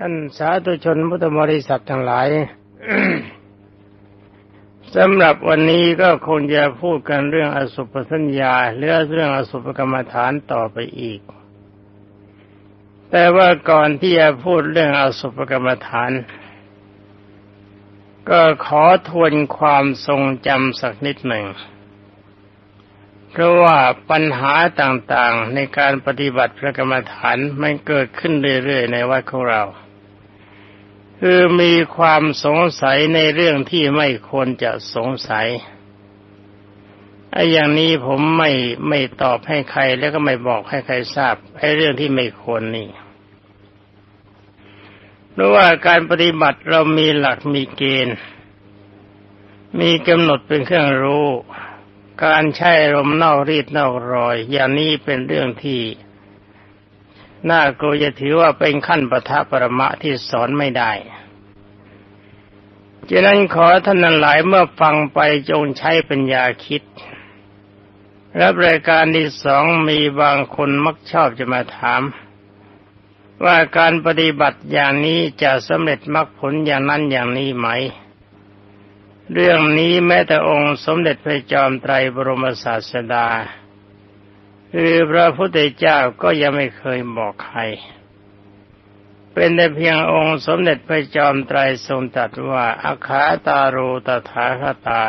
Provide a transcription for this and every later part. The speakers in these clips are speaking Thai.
ท่านสาธุชนพุทธบริษัททั้งหลายสำหรับวันนี้ก็คงจะพูดกันเรื่องอสุภสัญญาหรือเรื่องอสุภกรรมฐานต่อไปอีก แต่ว่าก่อนที่จะพูดเรื่องอสุภกรรมฐาน ก็ขอทวนความทรงจำสักนิดหนึ่ง เพราะว่าปัญหาต่างๆในการปฏิบัติพระกรรมฐานมันเกิดขึ้นเรื่อยๆในวัดของเรา คือมีความสงสัยในเรื่องที่ไม่ควรจะสงสัยไอ้อย่างนี้ผมไม่ไม่ตอบให้ใครแล้วก็ไม่บอกให้ใครทราบไอ้เรื่องที่ไม่ควรนี่เพราะว่าการปฏิบัติเรามีหลักมีเกณฑ์ มีกำหนดเป็นเครื่องรู้ การใช้ลมเน่ารีดเน่ารอย อย่างนี้เป็นเรื่องที่ น่ากลัวจะถือว่าเป็นขั้นปทะปรมะที่สอนไม่ได้ฉะนั้นขอท่านนันหลายเมื่อฟังไปจงใช้ปัญญาคิด รับรายการที่สองมีบางคนมักชอบจะมาถาม ว่าการปฏิบัติอย่างนี้จะสำเร็จมรรคผลอย่างนั้นอย่างนี้ไหม เรื่องนี้แม้แต่องค์สมเด็จพระจอมไตรบรมศาสดา คือพระพุทธเจ้าก็ยังไม่เคยบอกใคร เป็นแต่เพียงองค์สมเด็จพระจอมไตรทรงตรัสว่าอาคาตาโรตถาคตา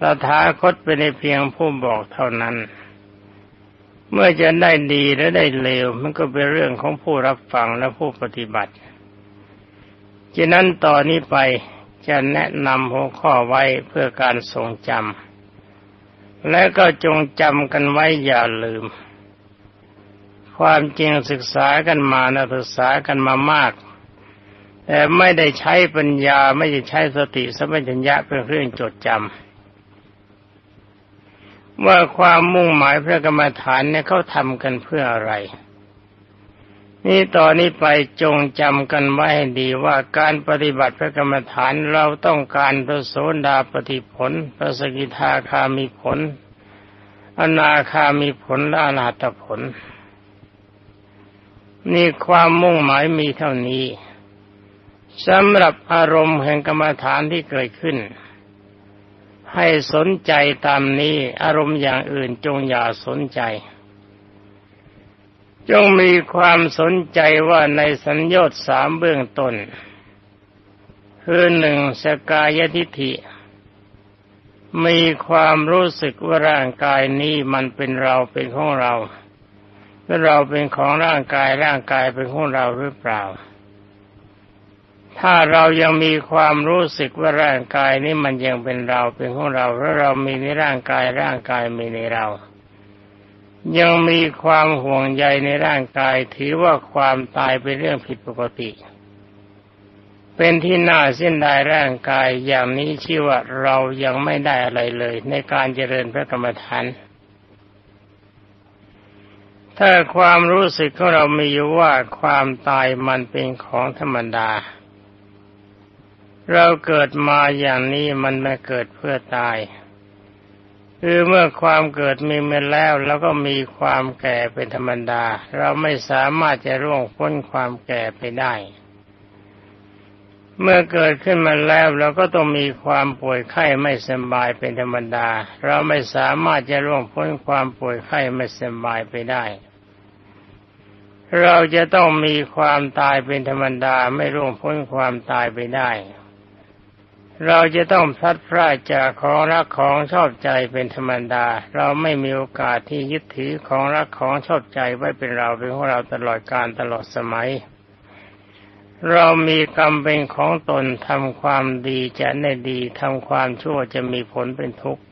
ตถาคตเป็นเพียงผู้บอกเท่านั้น เมื่อจะได้ดีหรือได้เลว มันก็เป็นเรื่องของผู้รับฟังและผู้ปฏิบัติฉะนั้นต่อนนี้ไปจะแนะนำหัวข้อไว้เพื่อการทรงจำ และก็จงจำกันไว้อย่าลืม ความจริงศึกษากันมานะศึกษากันมามาก แต่ไม่ได้ใช้ปัญญาไม่ได้ใช้สติสัมปชัญญะเป็นเครื่องจดจำว่าความมุ่งหมายพระกรรมฐานเนี่ยเขาทำกันเพื่ออะไร นี่ตอนนี้ไปจงจำกันไว้ให้ดีว่าการปฏิบัติพระกรรมฐานเราต้องการพระโสดาปฏิผล พระสกิทาคามีผล อนาคามีผลและอนาตผล นี่ความมุ่งหมายมีเท่านี้สำหรับอารมณ์แห่งกรรมฐานที่เกิดขึ้น ให้สนใจตามนี้อารมณ์อย่างอื่นจงอย่าสนใจ จงมีความสนใจว่าในสัญญาสามเบื้องต้นคือหนึ่งสกายทิฐิ มีความรู้สึกว่าร่างกายนี้มันเป็นเราเป็นของเราและเราเป็นของร่างกายร่างกายเป็นของเราหรือเปล่า ถ้าเรายังมีความรู้สึกว่าร่างกายนี้มันยังเป็นเราเป็นของเราแล้วเรามีในร่างกายร่างกายมีในเรา ยังมีความห่วงใยในร่างกาย ถือว่าความตายเป็นเรื่องผิดปกติ เป็นที่น่าเส้นดายร่างกายอย่างนี้ชื่อว่าเรายังไม่ได้อะไรเลย ในการเจริญพระกรรมฐานถ้าความรู้สึกของเรามีอยู่ว่าความตายมันเป็นของธรรมดา เราเกิดมาอย่างนี้มันไม่เกิดเพื่อตาย คือเมื่อความเกิดมีมาแล้ว แล้วก็มีความแก่เป็นธรรมดา เราไม่สามารถจะร่วงพ้นความแก่ไปได้ เมื่อเกิดขึ้นมาแล้วเราก็ต้องมีความป่วยไข้ไม่สบายเป็นธรรมดา เราไม่สามารถจะร่วงพ้นความป่วยไข้ไม่สบายไปได้ เราจะต้องมีความตายเป็นธรรมดาไม่ร่วงพ้นความตายไปได้ เราจะต้องพลัดพรากจากของรักของชอบใจเป็นธรรมดา เราไม่มีโอกาสที่ยึดถือของรักของชอบใจไว้เป็นเราเป็นของเราตลอดกาลตลอดสมัย เรามีกรรมเป็นของตนทำความดีจะได้ดีทำความชั่วจะมีผลเป็นทุกข์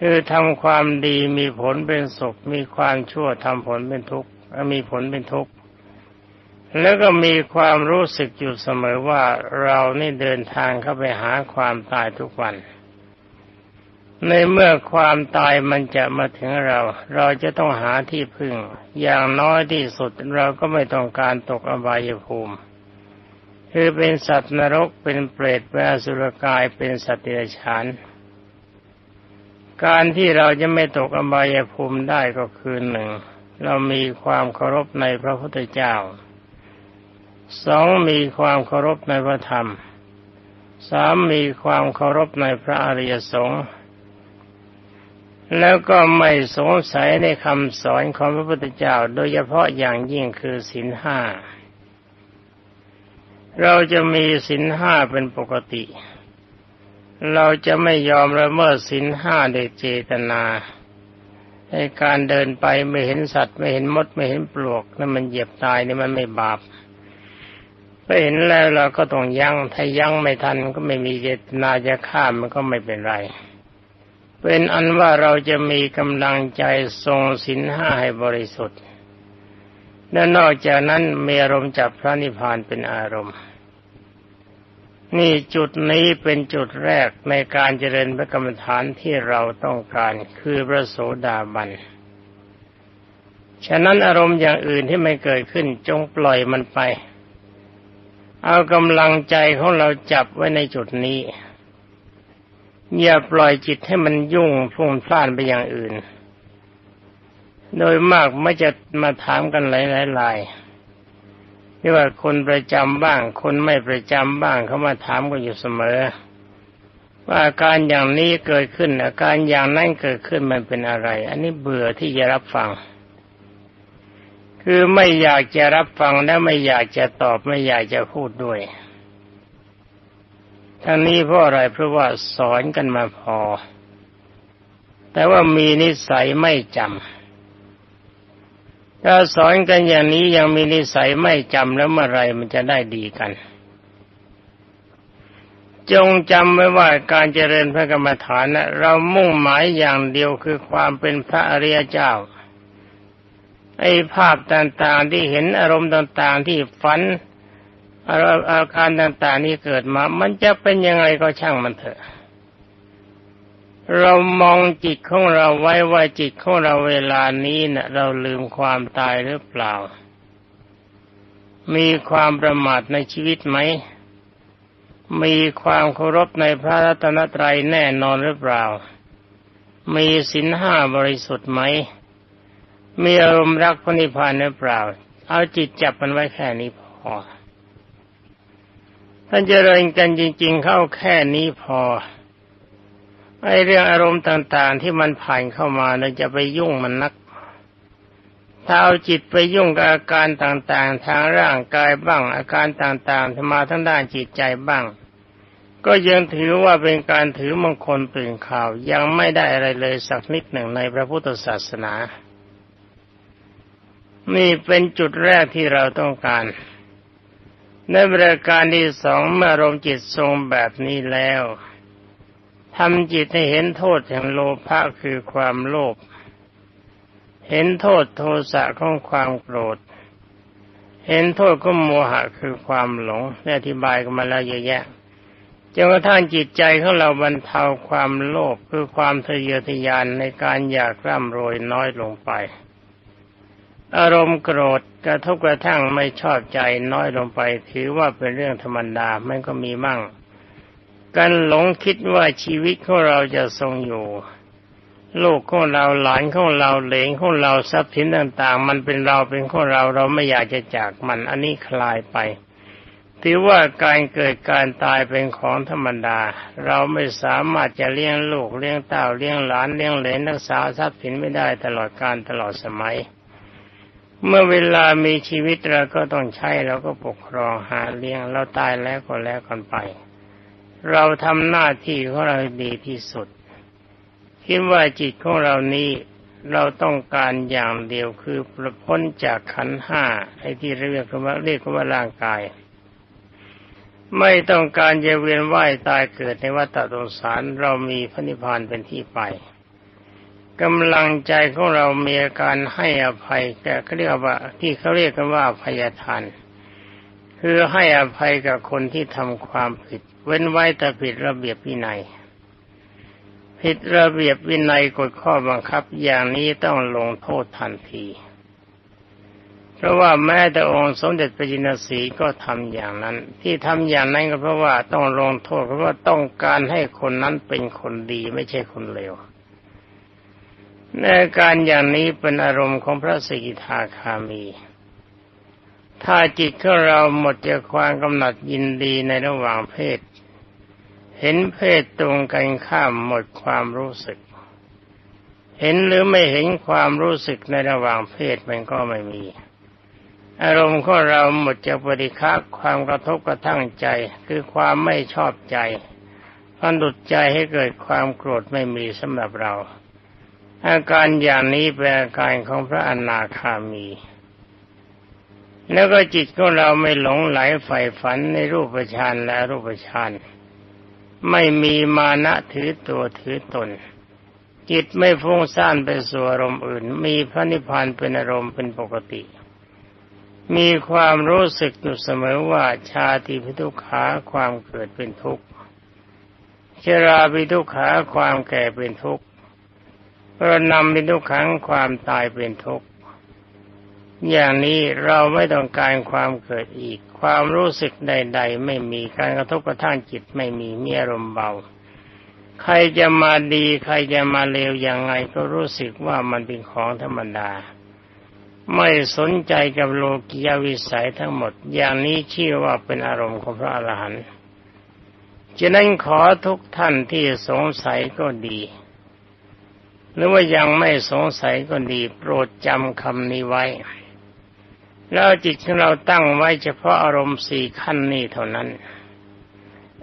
คือทำความดีมีผลเป็นสุขมีความชั่วทำผลเป็นทุกข์มีผลเป็นทุกข์ แล้วก็มีความรู้สึกอยู่เสมอว่าเรานี่เดินทางเข้าไปหาความตายทุกวัน ในเมื่อความตายมันจะมาถึงเรา เราจะต้องหาที่พึ่ง อย่างน้อยที่สุดเราก็ไม่ต้องการตกอบายภูมิ คือเป็นสัตว์นรกเป็นเปรตเป็นอสุรกายเป็นสัตว์เดรัจฉานการที่เราจะไม่ตกอบายภูมิได้ก็คือหนึ่ง เรามีความเคารพในพระพุทธเจ้า สองมีความเคารพในพระธรรมสามมีความเคารพในพระอริยสงฆ์แล้วก็ไม่สงสัยในคำสอนของพระพุทธเจ้า โดยเฉพาะอย่างยิ่งคือศีลห้า เราจะมีศีลห้าเป็นปกติ เราจะไม่ยอมละเมิดศีลห้าโดยเจตนา ในการเดินไปไม่เห็นสัตว์ไม่เห็นมดไม่เห็นปลวกนั่นมันเหยียบตายนี่มันไม่บาป ไปเห็นแล้วเราก็ต้องยัง้งถ้ายั้งไม่ทันก็ไม่มีเจตนาจะฆ่ามันก็ไม่เป็นไร เป็นอันว่าเราจะมีกำลังใจทรงศีลห้าให้บริสุทธิ์และนอกจากนั้นมีอารมณ์จับพระนิพพานเป็นอารมณ์ นี่จุดนี้เป็นจุดแรกในการเจริญพระกรรมฐานที่เราต้องการคือพระโสดาบันฉะนั้นอารมณ์อย่างอื่นที่ไม่เกิดขึ้นจงปล่อยมันไป เอากำลังใจของเราจับไว้ในจุดนี้ อย่าปล่อยจิตให้มันยุ่งพุ่งพล่านไปอย่างอื่น โดยมากไม่จะมาถามกันหลายๆที่ว่าคนประจำบ้าง คนไม่ประจำบ้างเขามาถามกันอยู่เสมอ ว่าอาการอย่างนี้เกิดขึ้นอาการอย่างนั้นเกิดขึ้นมันเป็นอะไร อันนี้เบื่อที่จะรับฟัง คือไม่อยากจะรับฟังและไม่อยากจะตอบไม่อยากจะพูดด้วย ทั้งนี้เพราะอะไรเพราะว่าสอนกันมาพอ แต่ว่ามีนิสัยไม่จำถ้าสอนกันอย่างนี้ยังมีนิสัยไม่จำแล้วเมื่อไรมันจะได้ดีกัน จงจำไว้ว่าการเจริญพระกรรมฐานนะเรามุ่งหมายอย่างเดียวคือความเป็นพระอริยเจ้า ไอ้ภาพต่างๆที่เห็นอารมณ์ต่างๆที่ฝันอาการต่างๆนี้เกิดมา มันจะเป็นยังไงก็ช่างมันเถอะ เรามองจิตของเราไว้ว่าจิตของเราเวลานี้นะ่ะ เราลืมความตายหรือเปล่า มีความประมาทในชีวิตไหม มีความเคารพในพระรัตนตรัยแน่นอนหรือเปล่า มีศีลห้าบริสุทธิ์ไหม มีอารมณ์รักพระนิพพานหรือเปล่า เอาจิตจับมันไว้แค่นี้พอ ท่านเจริญกันจริง ๆ เข้าแค่นี้พอไอ้เรื่องอารมณ์ต่างๆ ที่มันผ่านเข้ามาเราจะไปยุ่งมันนัก ถ้าเอาจิตไปยุ่งกับอาการต่างๆ ทางร่างกายบ้าง อาการต่างๆทมาทั้งด้านจิตใจบ้าง ก็ยังถือว่าเป็นการถือมงคลเปลี่ยนข่าวยังไม่ได้อะไรเลยสักนิดหนึ่งในพระพุทธศาสนา นี่เป็นจุดแรกที่เราต้องการในบริการที่สองเมื่อรมจิตทรงแบบนี้แล้วทำจิตให้เห็นโทษแห่งโลภะคือความโลภเห็นโทษโทสะของความโกรธ เห็นโทษของโมหะคือความหลงได้อธิบายกันมาแล้วเยอะแยะจนกระทั่งจิตใจของเราบรรเทาความโลภคือความทะเยอทะยานในการอยากร่ำรวยน้อยลงไป อารมณ์โกรธกระทบกระทั่งไม่ชอบใจน้อยลงไป ถือว่าเป็นเรื่องธรรมดามันก็มีมั่ง การหลงคิดว่าชีวิตของเราจะทรงอยู่ลูกของเราหลานของเราเหลนของเราทรัพย์สินต่าง ๆ มันเป็นเราเป็นของเราเราไม่อยากจะจากมันอันนี้คลายไปถือว่าการเกิดการตายเป็นของธรรมดา เราไม่สามารถจะเลี้ยงลูกเลี้ยงเต้าเลี้ยงหลานเลี้ยงเหลนรักษาทรัพย์สินไม่ได้ตลอดการตลอดสมัย เมื่อเวลามีชีวิตเราก็ต้องใช้เราก็ปกครองหาเลี้ยงเราตายแล้วก็แล้วกันไป เราทำหน้าที่ของเราดีที่สุดคิดว่าจิตของเรานี้เราต้องการอย่างเดียวคือประพ้นจากขันห้าไอ้ที่เรียกว่าเรียกว่าร่างกาย ไม่ต้องการจะเวียนว่ายตายเกิดในวัฏฏสงสารเรามีพระนิพพานเป็นที่ไป กำลังใจของเรามีอาการให้อภัยแต่เขาเรียกว่า ที่เขาเรียกกันว่าพยาทานคือให้อภัยกับคนที่ทำความผิด เว้นไว้แต่ผิดระเบียบวินัย ผิดระเบียบวินัยกฎข้อบังคับอย่างนี้ต้องลงโทษทันที เพราะว่าแม้แต่องค์สมเด็จพระจินสีก็ทำอย่างนั้น ที่ทำอย่างนั้นก็เพราะว่าต้องลงโทษเพราะว่าต้องการให้คนนั้นเป็นคนดีไม่ใช่คนเลว ในการอย่างนี้เป็นอารมณ์ของพระสกิทาคามี ถ้าจิตของเราหมดจากความกำหนัดยินดีในระหว่างเพศ เห็นเพศตรงกันข้ามหมดความรู้สึก เห็นหรือไม่เห็นความรู้สึกในระหว่างเพศมันก็ไม่มี อารมณ์ของเราหมดจากปฏิฆาความกระทบกระทั่งใจคือความไม่ชอบใจพันดุดใจให้เกิดความโกรธไม่มีสำหรับเรา อาการอย่างนี้เป็นอาการของพระอนาคามี แล้วก็จิตของเราไม่หลงไหลใฝ่ฝันในรูปฌานและรูปฌานไม่มีมานะถือตัวถือตน จิตไม่ฟุ้งซ่านไปสู่อารมณ์อื่น มีพระนิพพานเป็นอารมณ์เป็นปกติ มีความรู้สึกอยู่เสมอว่าชาติพิทุขาความเกิดเป็นทุกข์ชราพิทุขาความแก่เป็นทุกข์ ระนำพิทุขังความตายเป็นทุกข์อย่างนี้เราไม่ต้องการความเกิดอีก ความรู้สึกใด ๆ ไม่มีการกระทบกระทั่งจิตไม่มีมีอารมณ์เบา ใครจะมาดี ใครจะมาเลวยังไงก็รู้สึกว่ามันเป็นของธรรมดา ไม่สนใจกับโลกียวิสัยทั้งหมด อย่างนี้ชื่อว่าเป็นอารมณ์ของพระอรหันต์ฉะนั้นขอทุกท่านที่สงสัยก็ดี หรือว่ายังไม่สงสัยก็ดีโปรดจำคำนี้ไว้ แล้วจิตของเราตั้งไว้เฉพาะอารมณ์สี่ขั้นนี้เท่านั้น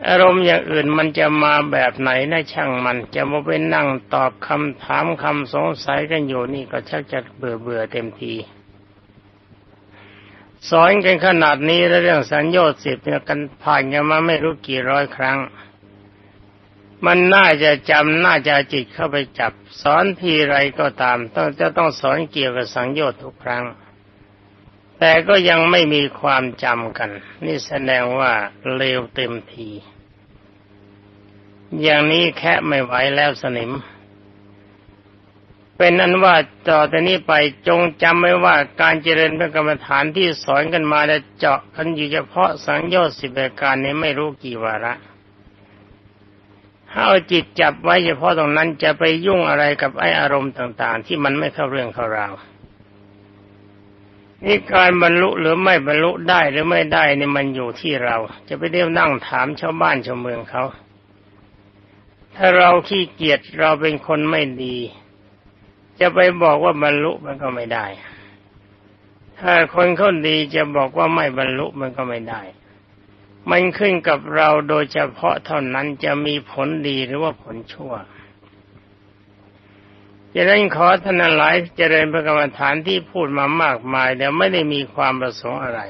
อารมณ์อย่างอื่นมันจะมาแบบไหนนะช่างมัน จะมาเป็นนั่งตอบคำถามคำสงสัยกันอยู่นี่ก็ชักจะเบื่อเบื่อเต็มทีสอนกันขนาดนี้แล้วเรื่องสัญญาสิบเนี่ยกันผ่านกันมาไม่รู้กี่ร้อยครั้ง มันน่าจะจำน่าจะจิตเข้าไปจับ สอนทีไรก็ตาม ต้องจะต้องสอนเกี่ยวกับสังโยชน์ทุกครั้ง แต่ก็ยังไม่มีความจำกัน นี่แสดงว่าเลวเต็มที อย่างนี้แค่ไม่ไหวแล้วสนิม เป็นนั้นว่าต่อแต่นี้ไปจงจำไว้ว่าการเจริญพระกรรมฐานที่สอนกันมาและเจาะกันอยู่เฉพาะสังโยชน์สิบประการนี้ไม่รู้กี่วาระ ถ้าเอาจิตจับไว้เฉพาะตรงนั้นจะไปยุ่งอะไรกับไออารมณ์ต่าง ๆ ที่มันไม่เข้าเรื่องเข้าราวนี่การบรรลุหรือไม่บรรลุได้หรือไม่ได้นี่มันอยู่ที่เรา จะไปเรียกนั่งถามชาวบ้านชาวเมืองเขาถ้าเราขี้เกียจเราเป็นคนไม่ดี จะไปบอกว่าบรรลุมันก็ไม่ได้ ถ้าคนเขาดีจะบอกว่าไม่บรรลุมันก็ไม่ได้ มันขึ้นกับเราโดยเฉพาะเท่านั้นจะมีผลดีหรือว่าผลชั่วจะนั้ขอท่านหลายเจริญพระกรรมฐานที่พูดมามากมายแต่ไม่ได้มีความประสงค์อะไร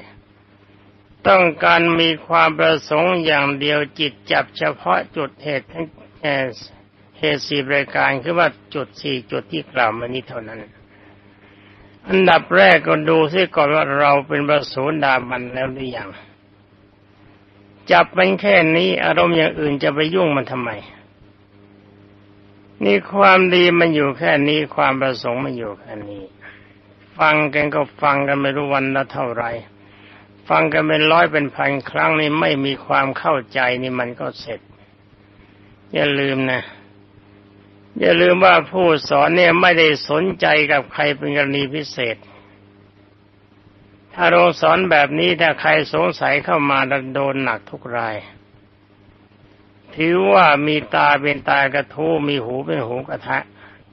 ต้องการมีความประสงค์อย่างเดียวจิตจับเฉพาะจุดเหตุเหตุสี่รายการคือว่าจุดสี่จุดที่กล่าวมานี้เท่านั้น อันดับแรกก็ดูซิก่อนว่าเราเป็นประสูดาบันแล้วหรือยัง จับมันแค่นี้อารมณ์อย่างอื่นจะไปยุ่งมันทำไม นี่ความดีมันอยู่แค่นี้ความประสงค์มันอยู่แค่นี้ ฟังกันก็ฟังกันไม่รู้วันละเท่าไหร่ฟังกันเป็นร้อยเป็นพันครั้งนี่ไม่มีความเข้าใจนี่มันก็เสร็จ อย่าลืมนะ อย่าลืมว่าผู้สอนเนี่ยไม่ได้สนใจกับใครเป็นกรณีพิเศษ ถ้าเราสอนแบบนี้ถ้าใครสงสัยเข้ามาโดนหนักทุกราย ถือว่ามีตาเป็นตากระทู้มีหูเป็นหูกระทะ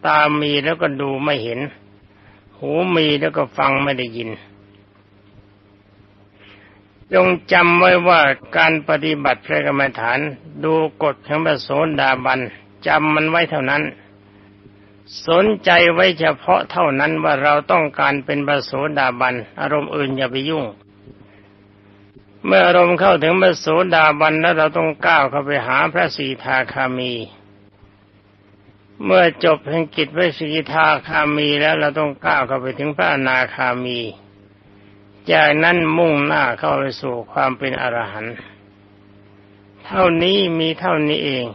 ตามีแล้วก็ดูไม่เห็น หูมีแล้วก็ฟังไม่ได้ยินจงจำไว้ว่าการปฏิบัติพระกรรมฐาน ดูกฎของพระโสดาบันจำมันไว้เท่านั้น สนใจไว้เฉพาะเท่านั้นว่าเราต้องการเป็นพระโสดาบัน อารมณ์อื่นอย่าไปยุ่ง เมื่ออารมณ์เข้าถึงพระโสดาบันแล้วเราต้องก้าวเข้าไปหาพระสีทาคามี เมื่อจบแห่งกิจพระสีทาคามีแล้วเราต้องก้าวเข้าไปถึงพระอนาคามี จากนั้นมุ่งหน้าเข้าไปสู่ความเป็นอรหันต์เท่านี้มีเท่านี้เอง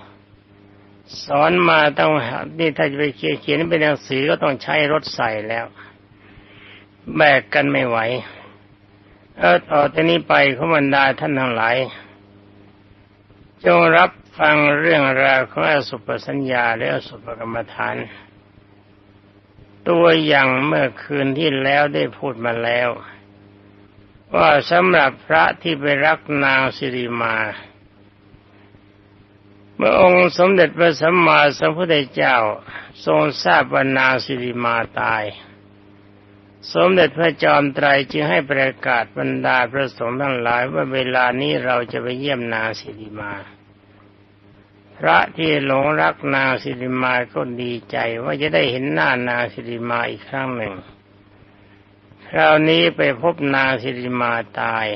สอนมาต้องนี่ถ้าจะไปเขียนเป็นหนังสือก็ต้องใช้รถใส่แล้ว แบกกันไม่ไหวแล้วต่อจากนี้ไปขบรรดาท่านทั้งหลาย จงรับฟังเรื่องราวของอสุปสัญญาและอสุปกรรมฐาน ตัวอย่างเมื่อคืนที่แล้วได้พูดมาแล้ว ว่าสำหรับพระที่ไปรักนางสิริมา เมื่อองค์สมเด็จพระสัมมาสัมพุทธเจ้า ทรงทราบว่านางสิริมาตาย สมเด็จพระจอมไตรจึงให้ประกาศบรรดาพระสงฆ์ทั้งหลายว่าเวลานี้เราจะไปเยี่ยมนางสิริมา พระที่หลงรักนางสิริมาก็ดีใจว่าจะได้เห็นหน้านางสิริมาอีกครั้งหนึ่ง คราวนี้ไปพบนางสิริมาตาย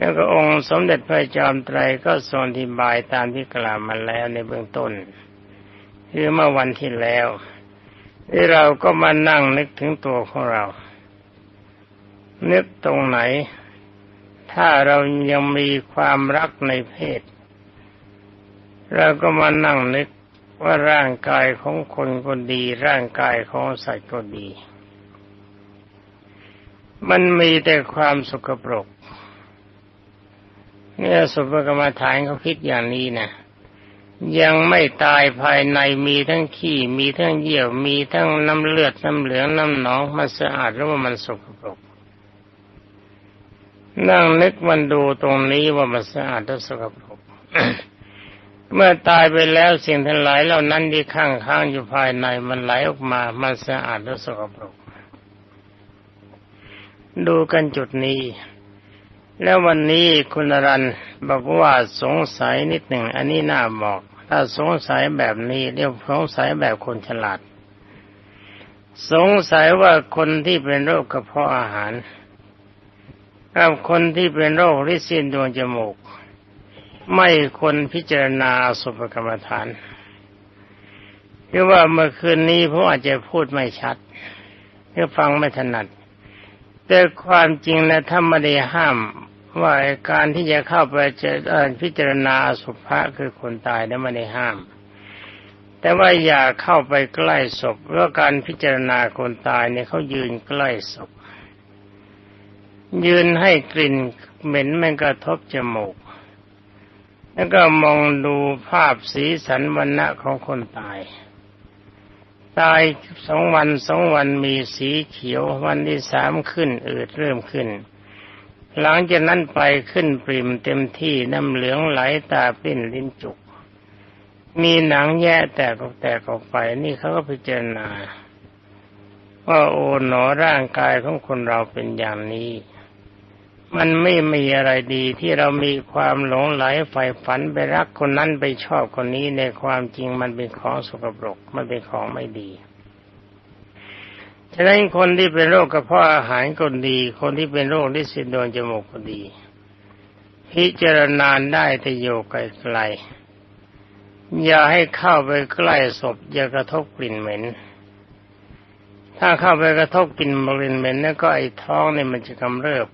แล้วก็องค์สมเด็จพระจอมไตรก็ทรงอธิบายตามที่กล่าวมาแล้วในเบื้องต้น คือเมื่อวันที่แล้วที่เราก็มานั่งนึกถึงตัวของเรา นึกตรงไหน ถ้าเรายังมีความรักในเพศ เราก็มานั่งนึกว่าร่างกายของคนก็ดี ร่างกายของสัตว์ก็ดี มันมีแต่ความสกปรก เนี่ยสุภกรรมฐานเขาคิดอย่างนี้นะยังไม่ตายภายในมีทั้งขี้มีทั้งเยี่ยวมีทั้งน้ำเลือดน้ำเหลืองน้ำหนองมันสะอาดหรือว่ามันสกปรกนั่งนึกมันดูตรงนี้ว่ามันสะอาดหรือสกปรกเมื่อตายไปแล้วสิ่งทั้งหลายเหล่านั้นที่ข้างค้างอยู่ภายในมันไหลออกมา มันสะอาดหรือสกปรกดูกันจุดนี้ แล้ววันนี้คุณรันบอกว่าสงสัยนิดหนึ่ง อันนี้น่าบอก ถ้าสงสัยแบบนี้เรียกสงสัยแบบคนฉลาด สงสัยว่าคนที่เป็นโรคกระเพาะอาหารกับคนที่เป็นโรคริดซีนดวงจมูก ไม่คนพิจารณาสุภกรรมฐานหรือว่าเมื่อคืนนี้ผมอาจจะพูดไม่ชัดหรือฟังไม่ถนัด แต่ความจริงนะถ้าไม่ได้ห้าม ว่าการที่จะเข้าไปจะพิจารณาสุภะคือคนตายนั้นไม่ได้ห้าม แต่ว่าอย่าเข้าไปใกล้ศพเพราะการพิจารณาคนตายเนี่ยเขายืนใกล้ศพ ยืนให้กลิ่นเหม็นมันกระทบจมูก แล้วก็มองดูภาพสีสันวันณะของคนตาย ตายสองวันสองวันมีสีเขียววันที่สามขึ้นอืดเริ่มขึ้น หลังจากนั้นไปขึ้นปริมเต็มที่น้ำเหลืองไหลตาปิ้นลิ้นจุก มีหนังแย่แตกออกแตกออกไปนี่เขาก็พิจารณาว่าโอ๋หนอร่างกายของคนเราเป็นอย่างนี้ มันไม่มีอะไรดีที่เรามีความหลงไหลใฝ่ฝันไปรักคนนั้นไปชอบคนนี้ในความจริงมันเป็นของสกปรกมันเป็นของไม่ดี ฉะนั้นคนที่เป็นโรคกระเพาะอาหารก็ดี คนที่เป็นโรคลิซินโดนจมูกก็ดี พิจารณาได้แต่โยกไกลๆอย่าให้เข้าไปใกล้ศพอย่ากระทบกลิ่นเหม็น ถ้าเข้าไปกระทบกลิ่นกลิ่นเหม็นแล้วก็ไอ้ท้องเนี่ยมันจะกำเริบ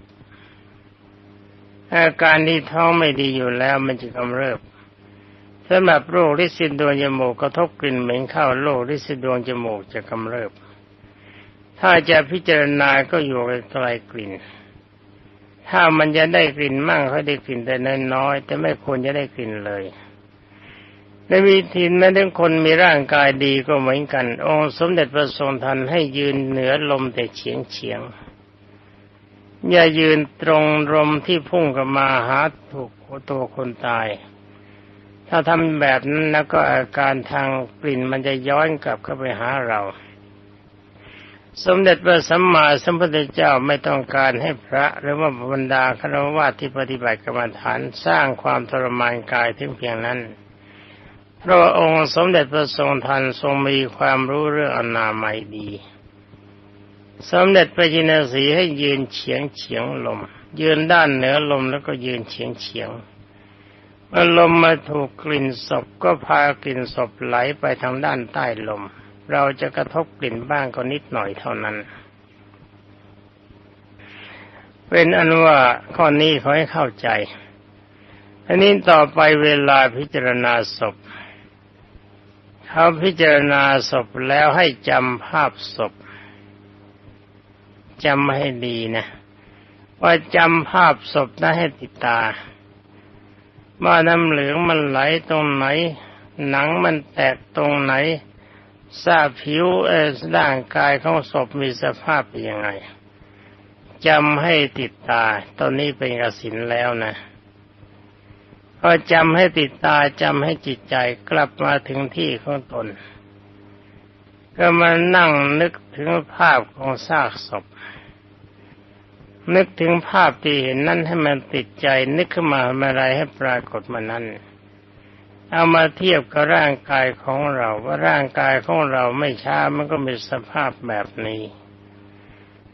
อาการที่ท้องไม่ดีอยู่แล้วมันจะกำเริบสำหรับโรคลิซินดวงจมูกกระทบกลิ่นเหม็นเข้าโรคลิซินดวงจมูกจะกำเริบ ถ้าจะพิจารณาก็อยู่ไกลกลิ่น ถ้ามันจะได้กลิ่นมั่งเขาได้กลิ่นแต่น้อยๆแต่ไม่ควรจะได้กลิ่นเลยในวิธีแม้ทั้งคนมีร่างกายดีก็เหมือนกัน องค์สมเด็จพระทรงทันให้ยืนเหนือลมแต่เฉียงเฉียงอย่ายืนตรงลมที่พุ่งกับมาหาถูกตัวคนตาย ถ้าทำแบบนั้นแล้วก็อาการทางกลิ่นมันจะย้อนกลับเข้าไปหาเรา สมเด็จพระสัมมาสัมพุทธเจ้าไม่ต้องการให้พระหรือว่าบรรดาคณะวาที่ปฏิบัติกรรมฐานสร้างความทรมานกายถึงเพียงนั้นเพราะองค์สมเด็จพระทรงทันทรงมีความรู้เรื่องอนามัยดี สมเด็จพระจินสีให้ยืนเฉียงเฉียงลม ยืนด้านเหนือลมแล้วก็ยืนเฉียงเฉียงเมื่อลมมาถูกกลิ่นศพก็พากลิ่นศพไหลไปทางด้านใต้ลม เราจะกระทบกลิ่นบ้างก็นิดหน่อยเท่านั้น เป็นอันว่าข้อนี้ขอให้เข้าใจอันนี้ต่อไปเวลาพิจารณาศพเขาพิจารณาศพแล้วให้จำภาพศพจำให้ดีนะว่าจำภาพศพได้ให้ติดตาว่าน้ำเหลืองมันไหลตรงไหน หนังมันแตกตรงไหน ทราบผิวเออร่างกายของศพมีสภาพเป็นยังไงจำให้ติดตา ตอนนี้เป็นกสินแล้วนะพอจำให้ติดตาจำให้จิตใจกลับมาถึงที่ของตน ก็มานั่งนึกถึงภาพของซากศพ นึกถึงภาพที่เห็นนั้นให้มันติดใจ นึกขึ้นมาอะไรให้ปรากฏมานั้น เอามาเทียบกับร่างกายของเรา ว่าร่างกายของเราไม่ช้ามันก็มีสภาพแบบนี้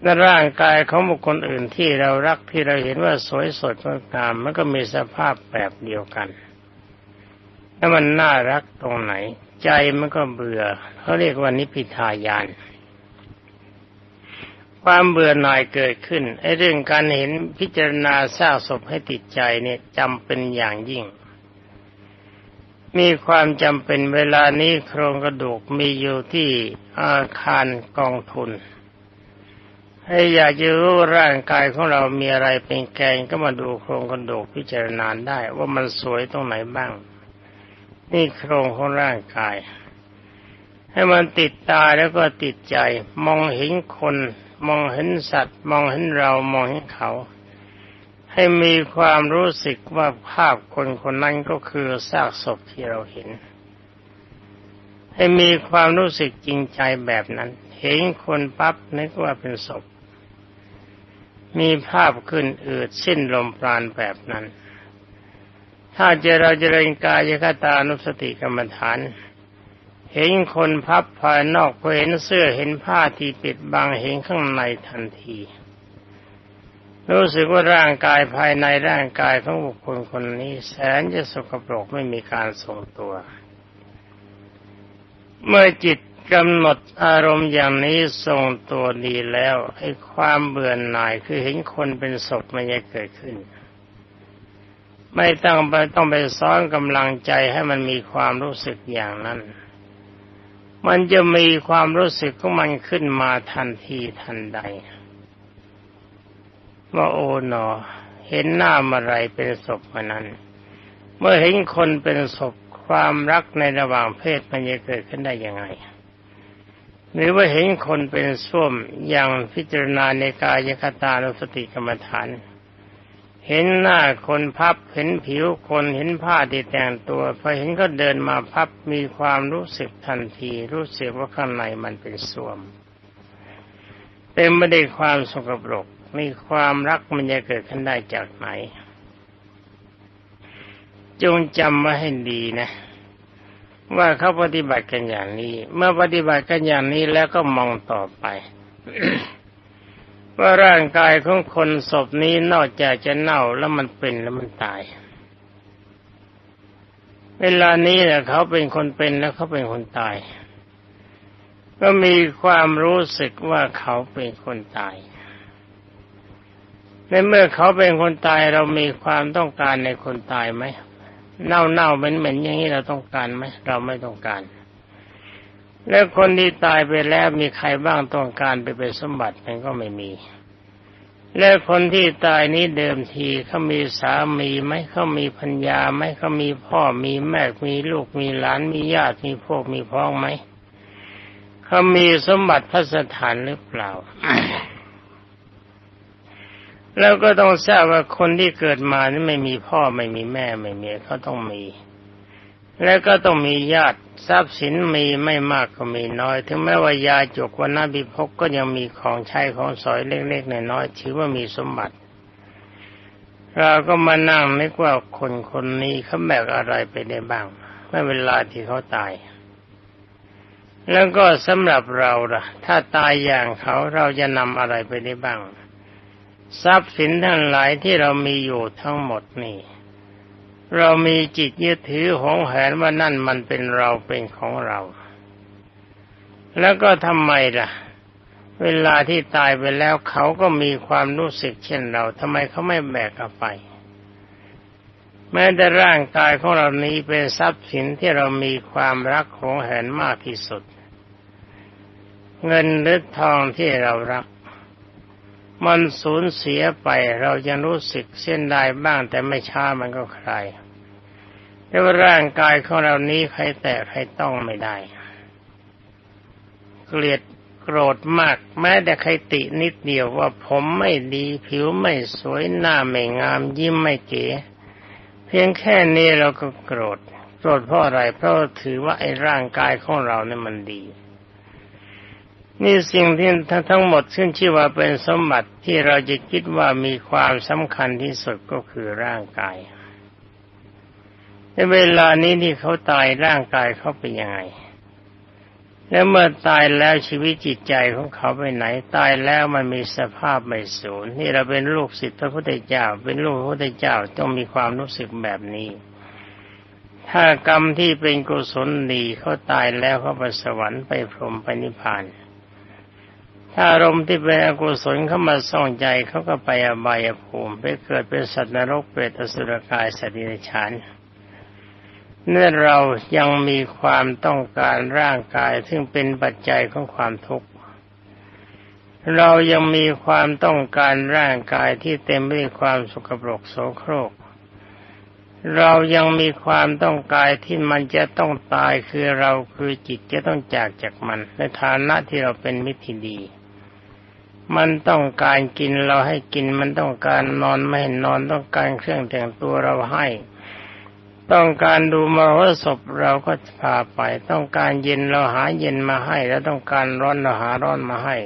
และร่างกายของบุคคลอื่นที่เรารักที่เราเห็นว่าสวยสดงดงามมันก็มีสภาพแบบเดียวกันถ้ามันน่ารักตรงไหน ใจมันก็เบื่อเขาเรียกว่านิพิทายานความเบื่อหน่ายเกิดขึ้นไอ้เรื่องการเห็นพิจารณาสร้างศพให้ติดใจเนี่ยจำเป็นอย่างยิ่ง มีความจำเป็นเวลานี้โครงกระดูกมีอยู่ที่อาคารกองทุน ให้อยากจะรู้ร่างกายของเรามีอะไรเป็นแกงก็มาดูโครงกระดูกพิจารณาได้ ว่ามันสวยตรงไหนบ้าง นี่โครงของร่างกาย ให้มันติดตาแล้วก็ติดใจ มองเห็นคน มองเห็นสัตว์ มองเห็นเรามองเห็นเขา ให้มีความรู้สึกว่าภาพคนคนนั้นก็คือซากศพที่เราเห็น ให้มีความรู้สึกจริงใจแบบนั้น เห็นคนปั๊บนึกว่าเป็นศพ มีภาพขึ้นอืดสิ้นลมปราณแบบนั้น ถ้าเจเราเจริญกายคตานุสติกรรมฐาน เห็นคนพับภายนอกเห็นเสื้อเห็นผ้าที่ปิดบังเห็นข้างในทันที รู้สึกว่าร่างกายภายในร่างกายของบุคคลคนนี้แสนจะสกปรกไม่มีการทรงตัว เมื่อจิตกำหนดอารมณ์อย่างนี้ทรงตัวดีแล้วไอ้ความเบื่อหน่ายคือเห็นคนเป็นศพมันจะเกิดขึ้น ไม่ต้องไปต้องไปซ้อนกำลังใจให้มันมีความรู้สึกอย่างนั้น มันจะมีความรู้สึกของมันขึ้นมาทันทีทันใด ว่าโอ๋หนอ เห็นหน้าอะไรเป็นศพมานั้น เมื่อเห็นคนเป็นศพความรักในระหว่างเพศมันจะเกิดขึ้นได้ยังไงหรือว่าเห็นคนเป็นส้วมอย่างพิจารณาในกายคตานุสติกรรมฐาน เห็นหน้าคนพับเห็นผิวคนเห็นผ้าที่แต่งตัวพอเห็นก็เดินมาพับมีความรู้สึกทันที รู้สึกว่าข้างในมันเป็นส้วม เต็มไปด้วยความสกปรก มีความรักมันจะเกิดขึ้นได้จากไหน จงจำไว้ให้ดีนะ ว่าเขาปฏิบัติกันอย่างนี้ เมื่อปฏิบัติกันอย่างนี้แล้วก็มองต่อไปว่าร่างกายของคนศพนี้นอกจากจะเน่าแล้วมันเป็นแล้วมันตาย เวลานี้เนี่ยเขาเป็นคนเป็นแล้วเขาเป็นคนตาย ก็มีความรู้สึกว่าเขาเป็นคนตาย ในเมื่อเขาเป็นคนตายเรามีความต้องการในคนตายไหมเน่าเน่าเหม็นเหม็นอย่างนี้เราต้องการไหมเราไม่ต้องการ แล้วคนที่ตายไปแล้วมีใครบ้างต้องการไปเป็นสมบัติมันก็ไม่มี และคนที่ตายนี้เดิมทีเขามีสามีไหมเขามีพัญญาไหมเขามีพ่อมีแม่มีลูกมีหลานมีญาติมีพวกมีพ้องไหมเขามีสมบัติพระสถานหรือเปล่า แล้วก็ต้องทราบว่าคนที่เกิดมานี่ไม่มีพ่อไม่มีแม่ไม่มีเขาต้องมี แล้วก็ต้องมีญาติทรัพย์สินมีไม่มากก็มีน้อย ถึงแม้ว่ายาจกวันนาบิภกก็ยังมีของใช้ของสอยเล็กๆน้อยๆถือว่ามีสมบัติ เราก็มานั่งนึกว่าคนคนนี้เขาแบกอะไรไปได้บ้างเมื่อเวลาที่เขาตาย แล้วก็สำหรับเราล่ะ ถ้าตายอย่างเขาเราจะนำอะไรไปได้บ้าง ทรัพย์สินทั้งหลายที่เรามีอยู่ทั้งหมดนี่ เรามีจิตยึดถือหงแหนว่านั่นมันเป็นเราเป็นของเรา แล้วก็ทำไมล่ะ เวลาที่ตายไปแล้วเขาก็มีความรู้สึกเช่นเราทำไมเขาไม่แบกเอาไป แม้แต่ร่างกายของเรานี้เป็นทรัพย์สินที่เรามีความรักของแหนมากที่สุด เงินหรือทองที่เรารัก มันสูญเสียไปเราจะรู้สึกเส้นได้บ้างแต่ไม่ช้ามันก็คลายแต่ว่าร่างกายของเรานี้ใครแตะใครต้องไม่ได้ เกลียดโกรธมาก แม้แต่ใครตินิดเดียวว่าผมไม่ดีผิวไม่สวยหน้าไม่งาม ยิ้มไม่เก๋เพียงแค่นี้เราก็โกรธโกรธเพราะอะไรเพราะถือว่าไอ้ร่างกายของเราเนี่ยมันดี นี่สิ่งที่ทั้งหมดซึ่งชื่อว่าเป็นสมบัติที่เราจะคิดว่ามีความสำคัญที่สุดก็คือร่างกาย ในเวลานี้ที่เขาตายร่างกายเขาเป็นยังไง แล้วเมื่อตายแล้วชีวิตจิตใจของเขาไปไหน ตายแล้วมันมีสภาพไม่สูญนี่เราเป็นลูกศิษย์พระพุทธเจ้า เป็นลูกพระพุทธเจ้าต้องมีความรู้สึกแบบนี้ถ้ากรรมที่เป็นกุศลดีเขาตายแล้วเขาไปสวรรค์ไปพรหมไปนิพพาน ถ้าอารมณ์ที่เป็นอกุศลเข้ามาส่องใจเขาก็ไปอบายภูมิไปเกิดเป็นสัตว์นรกเปรตอสุรกายสัตว์ดิฉานเมื่อเรายังมีความต้องการร่างกาย ซึ่งเป็นปัจจัยของความทุกข์เรายังมีความต้องการร่างกายที่เต็มไปด้วยความสุขปรกโสโครก เรายังมีความต้องการที่มันจะต้องตายคือเราคือจิตจะต้องจากจากมัน ในฐานะที่เราเป็นมิตรที่ดี มันต้องการกินเราให้กิน มันต้องการนอนไม่นอนต้องการเครื่องแต่งตัวเราให้ ต้องการดูมรดศพเราก็พาไป ต้องการเย็นเราหาเย็นมาให้ แล้วต้องการร้อนเราหาร้อนมาให้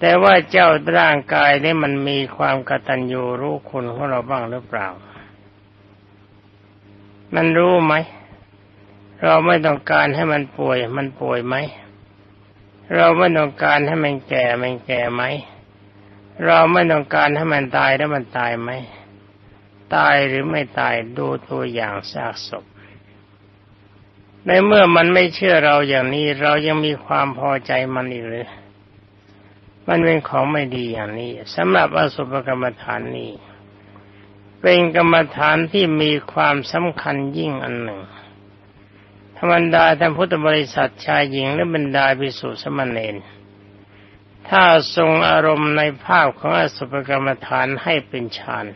แต่ว่าเจ้าร่างกายนี่มันมีความกตัญญูรู้คุณของเราบ้างหรือเปล่า มันรู้ไหม เราไม่ต้องการให้มันป่วย มันป่วยไหม เราไม่ต้องการให้มันแก่มันแก่ไหม เราไม่ต้องการให้มันตายแล้วมันตายไหม ตายหรือไม่ตายดูตัวอย่างซากศพ ในเมื่อมันไม่เชื่อเราอย่างนี้ เรายังมีความพอใจมันอีกหรือ มันเป็นของไม่ดีอย่างนี้สำหรับอสุภกรรมฐานนี้ เป็นกรรมฐานที่มีความสำคัญยิ่งอันหนึ่ง ธรรมดาท่านพุทธบริษัทชายหญิงและบรรดาภิกษุสมณเณรถ้าทรงอารมณ์ในภาพของอสุภกรรมฐานให้เป็นฌาน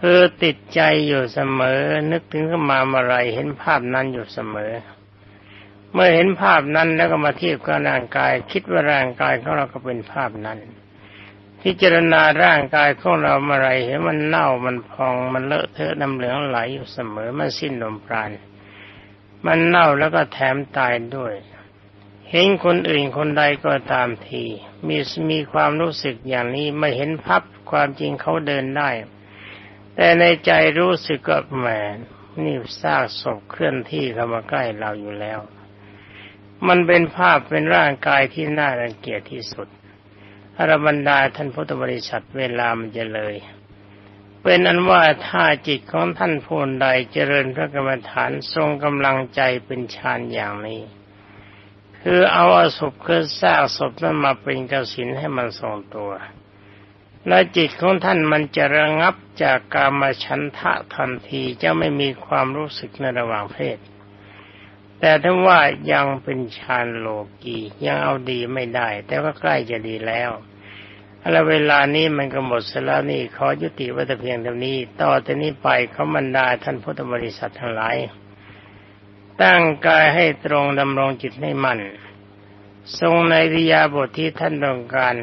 คือติดใจอยู่เสมอ นึกถึงขึ้นมาเมื่อไรเห็นภาพนั้นอยู่เสมอ เมื่อเห็นภาพนั้นแล้วก็มาเทียบกับร่างกาย คิดว่าร่างกายของเราก็เป็นภาพนั้นพิจารณาร่างกายของเราเมื่อไรเห็นมันเน่ามันพองมันเลอะเทอะน้ำเหลืองไหลอยู่เสมอมันสิ้นลมปราณ มันเน่าแล้วก็แถมตายด้วย เห็นคนอื่นคนใดก็ตามที มีมีความรู้สึกอย่างนี้ไม่เห็นพับความจริงเขาเดินได้ แต่ในใจรู้สึกก็แหมนี่ซากศพเคลื่อนที่เข้ามาใกล้เราอยู่แล้ว มันเป็นภาพเป็นร่างกายที่น่ารังเกียจที่สุดอรบรรดาท่านพุทธบริษัทเวลามันจะเลย เป็นอันว่าถ้าจิตของท่านผู้ใดเจริญพระกรรมฐานทรงกำลังใจเป็นฌานอย่างนี้ คือเอาอสุภคือซากศพนั้นมาเป็นกสินให้มันทรงตัว และจิตของท่านมันจะระงับจากกามฉันทะทันทีจะไม่มีความรู้สึกในระหว่างเพศ แต่ถ้าว่ายังเป็นฌานโลกียังเอาดีไม่ได้ แต่ว่าใกล้จะดีแล้ว แล้วเวลานี้มันก็หมดสแล้วนี่ขอยุติไว้แต่เพียงเท่านี้ ต่อจากนี้ไปเขาบรรดาท่านพุทธบริษัททั้งหลาย ตั้งกายให้ตรงดำรงจิตให้มั่น ทรงในริยาบทที่ท่านต้องการ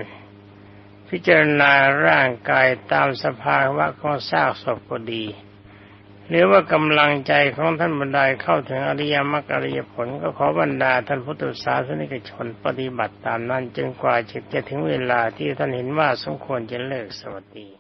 พิจารณาร่างกายตามสภาวะของซากศพก็ดี หรือว่ากำลังใจของท่านบรรดาเข้าถึงอริยมรรคอริยผลก็ขอบรรดาท่านพุทธศาสนิกชนปฏิบัติตามนั้นจนกว่าจะถึงเวลาที่ท่านเห็นว่าสมควรจะเลิกสวัสดี